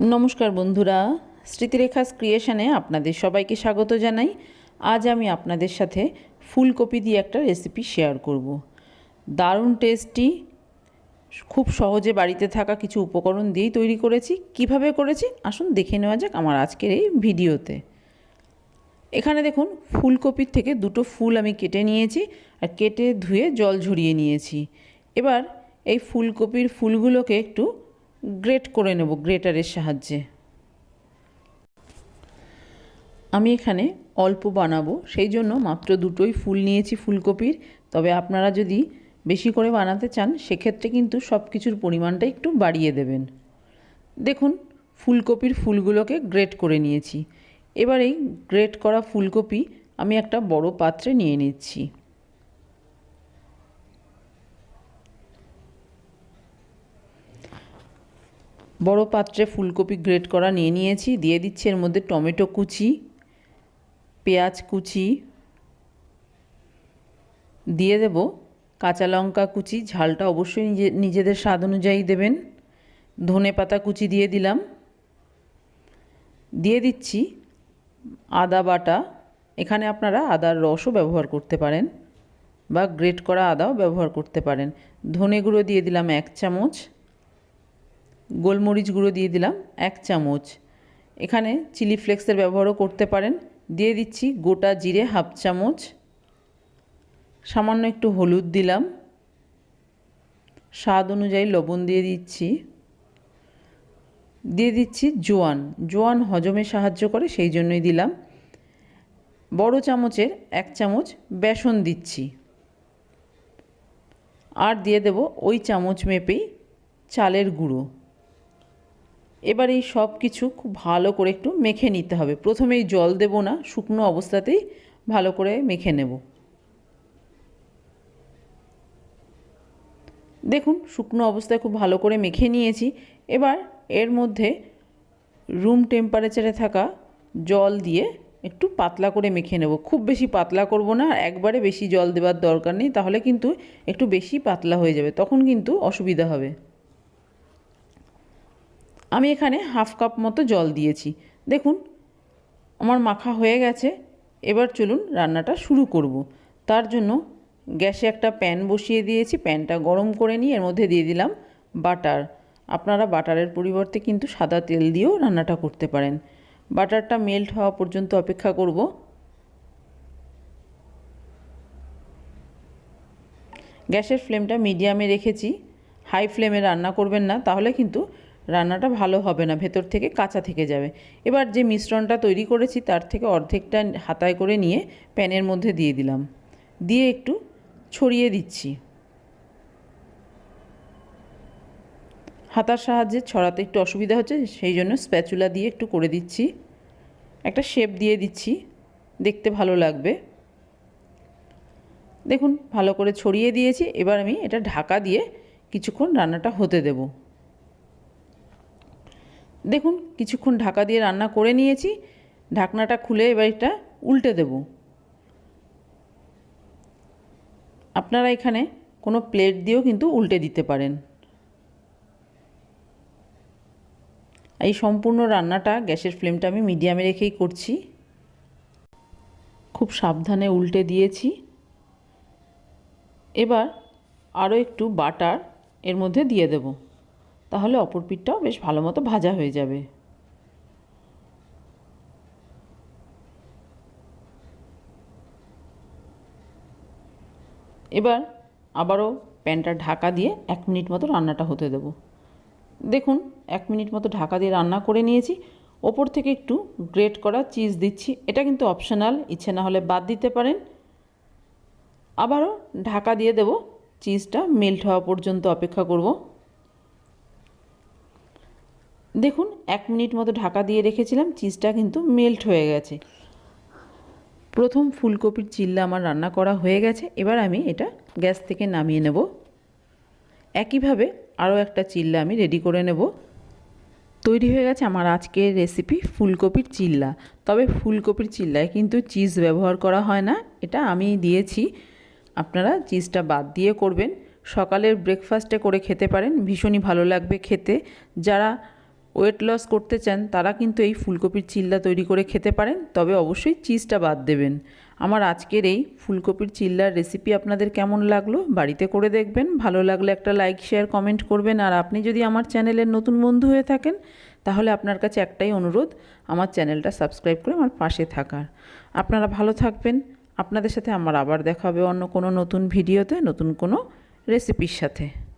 নমস্কার বন্ধুরা, স্মৃতিরেখাস ক্রিয়েশনে আপনাদের সবাইকে স্বাগত জানাই। আজ আমি আপনাদের সাথে ফুলকপি দিয়ে একটা রেসিপি শেয়ার করব। দারুণ টেস্টি খুব সহজে বাড়িতে থাকা কিছু উপকরণ দিয়েই তৈরি করেছি। কীভাবে করেছি? আসুন দেখে নেওয়া যাক আমার আজকের এই ভিডিওতে। এখানে দেখুন, ফুলকপির থেকে দুটো ফুল আমি কেটে নিয়েছি আর কেটে ধুয়ে জল ঝরিয়ে নিয়েছি। এবার এই ফুলকপির ফুলগুলোকে একটু গ্রেট করে নেব গ্রেটারের সাহায্যে। আমি এখানে অল্প বানাবো, সেই জন্য মাত্র দুটোই ফুল নিয়েছি ফুলকপির। তবে আপনারা যদি বেশি করে বানাতে চান, সেক্ষেত্রে কিন্তু সব কিছুর পরিমাণটা একটু বাড়িয়ে দেবেন। দেখুন, ফুলকপির ফুলগুলোকে গ্রেট করে নিয়েছি। এবার এই গ্রেট করা ফুলকপি আমি একটা বড় পাত্রে নিয়ে নিচ্ছি। বড় পাত্রে ফুলকপি গ্রেট করা নিয়ে নিয়েছি। দিয়ে দিচ্ছি এর মধ্যে টমেটো কুচি, পেঁয়াজ কুচি, দিয়ে দেব কাঁচা লঙ্কা কুচি। ঝালটা অবশ্যই নিজে, নিজেদের স্বাদ অনুযায়ী দেবেন। ধনে পাতা কুচি দিয়ে দিলাম। দিয়ে দিচ্ছি আদা বাটা। এখানে আপনারা আদার রসও ব্যবহার করতে পারেন বা গ্রেট করা আদাও ব্যবহার করতে পারেন। ধনে গুঁড়ো দিয়ে দিলাম এক চামচ। গোলমরিচ গুঁড়ো দিয়ে দিলাম, এক চামচ। এখানে চিলি ফ্লেক্সের ব্যবহারও করতে পারেন। দিয়ে দিচ্ছি গোটা জিরে হাফ চামচ। সামান্য একটু হলুদ দিলাম। স্বাদ অনুযায়ী লবণ দিয়ে দিচ্ছি। দিয়ে দিচ্ছি জোয়ান। জোয়ান হজমে সাহায্য করে, সেই জন্যই দিলাম। বড় চামচের এক চামচ বেসন দিচ্ছি। আর দিয়ে দেব ওই চামচ মেপেই চালের গুঁড়ো। এবার এই সব কিছু খুব ভালো করে একটু মেখে নিতে হবে। প্রথমেই জল দেব না, শুকনো অবস্থাতেই ভালো করে মেখে নেব। দেখুন, শুকনো অবস্থায় খুব ভালো করে মেখে নিয়েছি। এবার এর মধ্যে রুম টেম্পারেচারে থাকা জল দিয়ে একটু পাতলা করে মেখে নেব। খুব বেশি পাতলা করব না, আর একবারে বেশি জল দেওয়ার দরকার নেই, তাহলে কিন্তু একটু বেশি পাতলা হয়ে যাবে, তখন কিন্তু অসুবিধা হবে। আমি এখানে হাফ কাপ মতো জল দিয়েছি। দেখুন, আমার মাখা হয়ে গেছে। এবার চলুন রান্নাটা শুরু করব। তার জন্য গ্যাসে একটা প্যান বসিয়ে দিয়েছি। প্যানটা গরম করে নিয়ে এর মধ্যে দিয়ে দিলাম বাটার। আপনারা বাটারের পরিবর্তে কিন্তু সাদা তেল দিয়েও রান্নাটা করতে পারেন। বাটারটা মেল্ট হওয়া পর্যন্ত অপেক্ষা করব। গ্যাসের ফ্লেমটা মিডিয়ামে রেখেছি। হাই ফ্লেমে রান্না করবেন না, তাহলে কিন্তু রান্নাটা ভালো হবে না, ভেতর থেকে কাঁচা থেকে যাবে। এবার যে মিশ্রণটা তৈরি করেছি তার থেকে অর্ধেকটা হাতায় করে নিয়ে প্যানের মধ্যে দিয়ে দিলাম। দিয়ে একটু ছড়িয়ে দিচ্ছি। হাতার সাহায্যে ছড়াতে একটু অসুবিধা হচ্ছে, সেই জন্য স্প্যাচুলা দিয়ে একটু করে দিচ্ছি। একটা শেপ দিয়ে দিচ্ছি, দেখতে ভালো লাগবে। দেখুন, ভালো করে ছড়িয়ে দিয়েছি, এবার আমি এটা ঢাকা দিয়ে কিছুক্ষণ রান্নাটা হতে দেব। দেখুন, কিছুক্ষণ ঢাকা দিয়ে রান্না করে নিয়েছি। ঢাকনাটা খুলে এবার এটা উল্টে দেব। আপনারা এখানে কোনো প্লেট দিয়েও কিন্তু উল্টে দিতে পারেন। এই সম্পূর্ণ রান্নাটা গ্যাসের ফ্লেমটা আমি মিডিয়ামে রেখেই করছি। খুব সাবধানে উল্টে দিয়েছি। এবার আরও একটু বাটার এর মধ্যে দিয়ে দেব। তাহলে অপর পিঠটাও বেশ ভালো মতো ভাজা হয়ে যাবে। এবার আবারও প্যানটা ঢাকা দিয়ে এক মিনিট মতো রান্নাটা হতে দেবো। দেখুন, এক মিনিট মতো ঢাকা দিয়ে রান্না করে নিয়েছি। ওপর থেকে একটু গ্রেট করা চিজ দিচ্ছি। এটা কিন্তু অপশনাল, ইচ্ছে না হলে বাদ দিতে পারেন। আবারও ঢাকা দিয়ে দেব। চিজটা মেল্ট হওয়া পর্যন্ত অপেক্ষা করব। দেখুন, এক মিনিট মতো ঢাকা দিয়ে রেখেছিলাম, চিজটা কিন্তু মেল্ট হয়ে গেছে। প্রথম ফুলকপির চিল্লা আমার রান্না করা হয়ে গেছে, এবার আমি এটা গ্যাস থেকে নামিয়ে নেব। একইভাবে আরও একটা চিল্লা আমি রেডি করে নেব। তৈরি হয়ে গেছে আমার আজকের রেসিপি ফুলকপির চিল্লা। তবে ফুলকপির চিল্লায় কিন্তু চিজ ব্যবহার করা হয় না, এটা আমি দিয়েছি। আপনারা চিজটা বাদ দিয়ে করবেন। সকালের ব্রেকফাস্টে করে খেতে পারেন, ভীষণই ভালো লাগবে খেতে। যারা ওয়েট লস করতে চান, তারা কিন্তু এই ফুলকপির চিল্লা তৈরি করে খেতে পারেন, তবে অবশ্যই চিজটা বাদ দেবেন। আমার আজকের এই ফুলকপির চিল্লার রেসিপি আপনাদের কেমন লাগল, বাড়িতে করে দেখবেন। ভালো লাগলে একটা লাইক শেয়ার কমেন্ট করবেন। আর আপনি যদি আমার চ্যানেলের নতুন বন্ধু হয়ে থাকেন, তাহলে আপনার কাছে একটাই অনুরোধ, আমার চ্যানেলটা সাবস্ক্রাইব করে আমার পাশে থাকার। আপনারা ভালো থাকবেন। আপনাদের সাথে আমার আবার দেখা হবে অন্য কোনো নতুন ভিডিওতে নতুন কোনো রেসিপির সাথে।